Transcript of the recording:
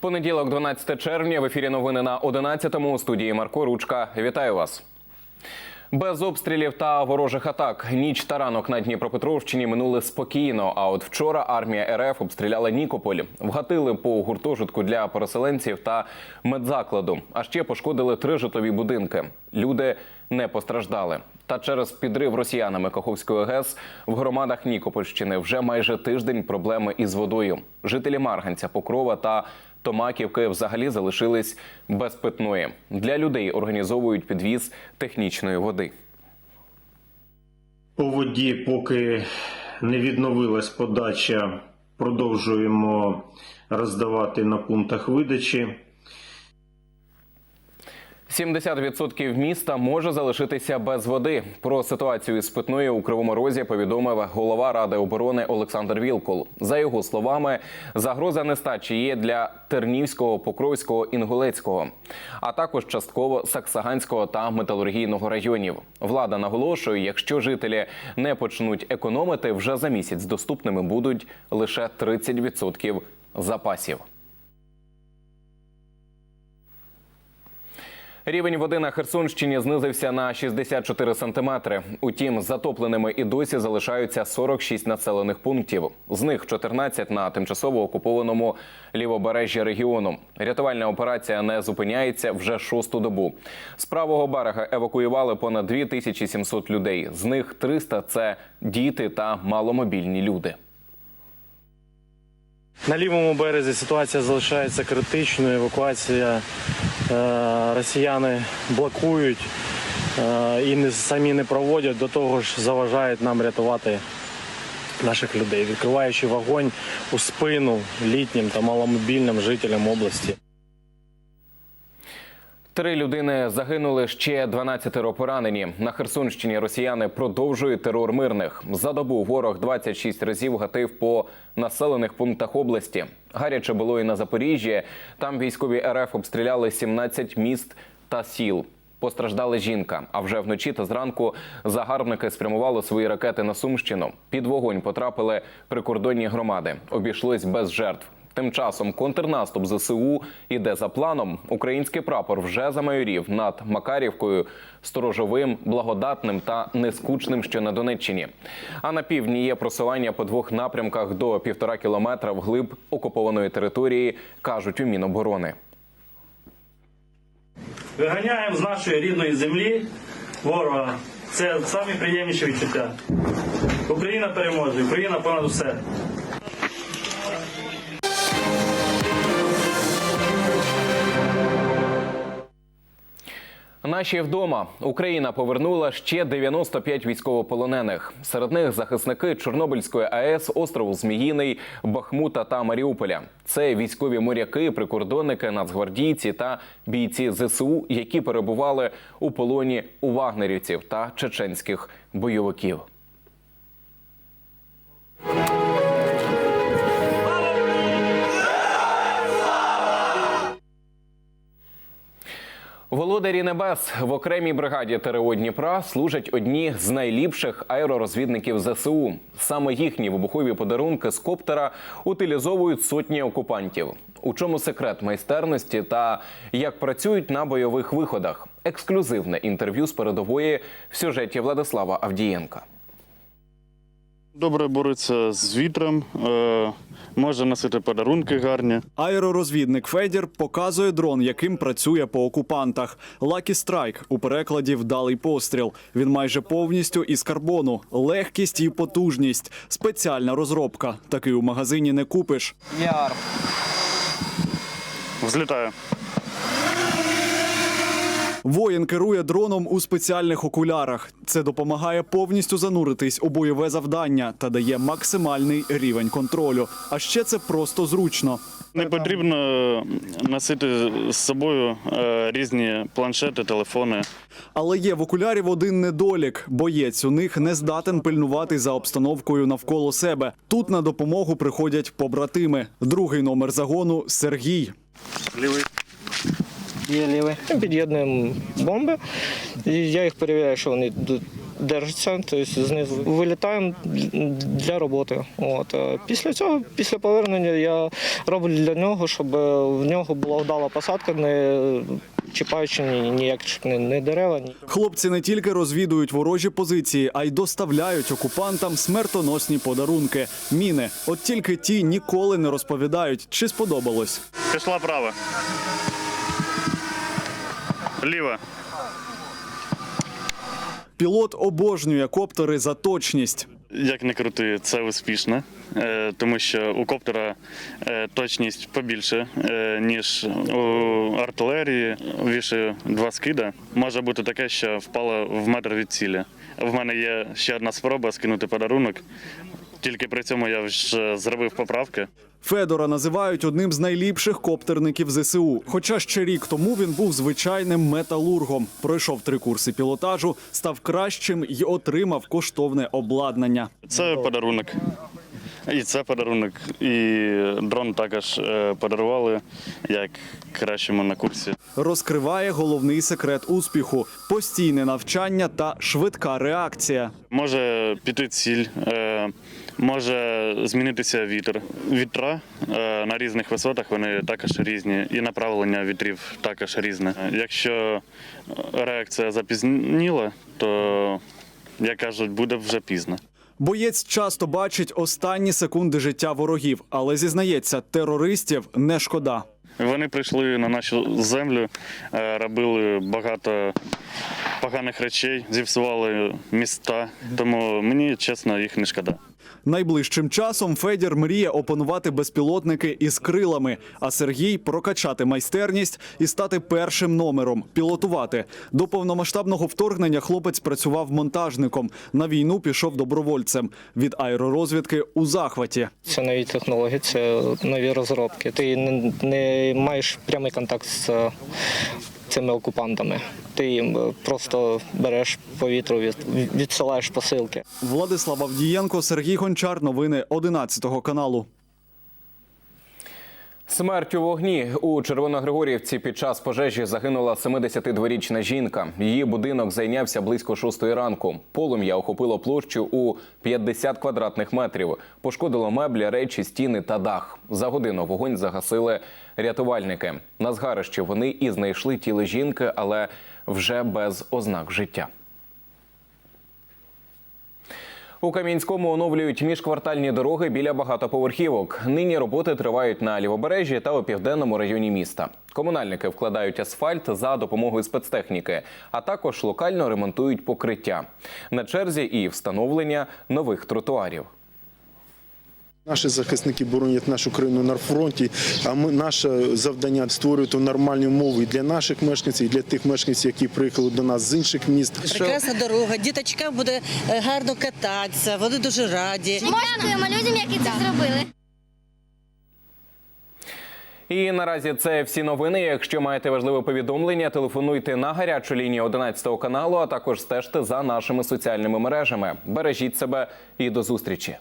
Понеділок, 12 червня. В ефірі новини на 11-му. У студії Марко Ручка. Вітаю вас. Без обстрілів та ворожих атак ніч та ранок на Дніпропетровщині минули спокійно. А от вчора армія РФ обстріляла Нікополь, вгатили по гуртожитку для переселенців та медзакладу. А ще пошкодили три житлові будинки. Люди не постраждали. Та через підрив росіянами Каховської ГЕС в громадах Нікопольщини вже майже тиждень проблеми із водою. Жителі Марганця, Покрова та Томаківки взагалі залишились без питної. Для людей організовують підвіз технічної води. По воді, поки не відновилась подача, продовжуємо роздавати на пунктах видачі. 70% міста може залишитися без води. Про ситуацію із питною у Кривому Розі повідомив голова ради оборони Олександр Вілкул. За його словами, загроза нестачі є для Тернівського, Покровського, Інгулецького, а також частково Саксаганського та металургійного районів. Влада наголошує, якщо жителі не почнуть економити, вже за місяць доступними будуть лише 30% запасів. Рівень води на Херсонщині знизився на 64 сантиметри. Утім, затопленими і досі залишаються 46 населених пунктів. З них 14 на тимчасово окупованому лівобережжі регіону. Рятувальна операція не зупиняється вже шосту добу. З правого берега евакуювали понад 2700 людей. З них 300 – це діти та маломобільні люди. На лівому березі ситуація залишається критичною. Евакуація росіяни блокують е, і самі не проводять, до того ж заважають нам рятувати наших людей, відкриваючи вогонь у спину літнім та маломобільним жителям області. Три людини загинули, ще 12 поранені. На Херсонщині росіяни продовжують терор мирних. За добу ворог 26 разів гатив по населених пунктах області. Гаряче було і на Запоріжжі. Там військові РФ обстріляли 17 міст та сіл. Постраждала жінка. А вже вночі та зранку загарбники спрямували свої ракети на Сумщину. Під вогонь потрапили прикордонні громади. Обійшлись без жертв. Тим часом контрнаступ ЗСУ іде за планом. Український прапор вже замайорів над Макарівкою, Сторожовим, Благодатним та Нескучним, що на Донеччині. А на півдні є просування по двох напрямках до півтора кілометра вглиб окупованої території, кажуть у Міноборони. Виганяємо з нашої рідної землі ворога. Це самі приємніші відчуття. Україна переможе, Україна понад усе. Наші вдома Україна повернула ще 95 військовополонених. Серед них захисники Чорнобильської АЕС, острову Зміїний, Бахмута та Маріуполя. Це військові моряки, прикордонники, нацгвардійці та бійці ЗСУ, які перебували у полоні у вагнерівців та чеченських бойовиків. Володарі небес в окремій бригаді ТРО Дніпра служать одні з найліпших аеророзвідників ЗСУ. Саме їхні вибухові подарунки з коптера утилізовують сотні окупантів. У чому секрет майстерності та як працюють на бойових виходах? Ексклюзивне інтерв'ю з передової в сюжеті Владислава Авдієнка. Добре бореться з вітром, е, може носити подарунки гарні. Аеророзвідник Федір показує дрон, яким працює по окупантах. Lucky Strike у перекладі вдалий постріл. Він майже повністю із карбону, легкість і потужність. Спеціальна розробка. Такий у магазині не купиш. Взлітає. Воїн керує дроном у спеціальних окулярах. Це допомагає повністю зануритись у бойове завдання та дає максимальний рівень контролю. А ще це просто зручно. Не потрібно носити з собою е, різні планшети, телефони. Але є в окулярів один недолік. Боєць у них не здатен пильнувати за обстановкою навколо себе. Тут на допомогу приходять побратими. Другий номер загону Сергій. Лівий. Є лівий. Під'єднуємо бомби. І я їх перевіряю, що вони йдуть держиться, тобто знизу. Вилітаємо для роботи. От. Після цього, після повернення, я роблю для нього, щоб е, в нього була вдала посадка, не чіпаючи ні, ніяких ні, ні дерева, ні. Хлопці не тільки розвідують ворожі позиції, а й доставляють окупантам смертоносні подарунки. Міни. От тільки ті ніколи не розповідають, чи сподобалось. Пішла права. Ліва. Пілот обожнює коптери за точність. Як не крути, це успішно, е, тому що у коптера е, точність побільше, е, ніж у артилерії. Віше два скида. Може бути таке, що впало в метр від цілі. В мене є ще одна спроба скинути подарунок. Тільки при цьому я вже зробив поправки. Федора називають одним з найліпших коптерників ЗСУ. Хоча ще рік тому він був звичайним металургом. Пройшов три курси пілотажу, став кращим і отримав коштовне обладнання. Це подарунок. І це подарунок. І дрон також е, подарували як кращому на курсі. Розкриває головний секрет успіху: постійне навчання та швидка реакція. Може піти ціль, е, може змінитися вітер. Вітра е, на різних висотах вони також різні, і направлення вітрів також різне. Якщо реакція запізніла, то як кажуть, буде вже пізно. Боєць часто бачить останні секунди життя ворогів, але зізнається, терористів не шкода. Вони прийшли на нашу землю, е, робили багато поганих речей, зіпсували міста. Тому мені чесно їх не шкода. Найближчим часом Федір мріє опанувати безпілотники із крилами, а Сергій прокачати майстерність і стати першим номером пілотувати. До повномасштабного вторгнення хлопець працював монтажником. На війну пішов добровольцем. Від аеророзвідки у захваті. Це нові технології, це нові розробки. Ти не, маєш прямий контакт з цими окупантами. Ти їм е, просто береш повітру, відсилаєш посилки. Владислав Авдієнко, Сергій Гончар. Новини 11 каналу. Смерть у вогні у Червоногригорівці під час пожежі загинула 72-річна жінка. Її будинок зайнявся близько 6 ранку. Полум'я охопило площу у 50 квадратних метрів. Пошкодило меблі, речі, стіни та дах. За годину вогонь загасили рятувальники. На згарищі вони і знайшли тіло жінки, але вже без ознак життя. У Кам'янському оновлюють міжквартальні дороги біля багатоповерхівок. Нині роботи тривають на лівобережжі та у південному районі міста. Комунальники вкладають асфальт за допомогою спецтехніки, а також локально ремонтують покриття. На черзі і встановлення нових тротуарів. Наші захисники боронять нашу країну на фронті. А ми наше завдання створювати нормальні умови і для наших мешканців, і для тих мешканців, які приїхали до нас з інших міст. Прекрасна дорога, діточкам буде е, гарно кататися, вони дуже раді. Дякуємо людям, які це зробили. І наразі це всі новини. Якщо маєте важливе повідомлення, телефонуйте на гарячу лінію 11 каналу, а також стежте за нашими соціальними мережами. Бережіть себе і до зустрічі.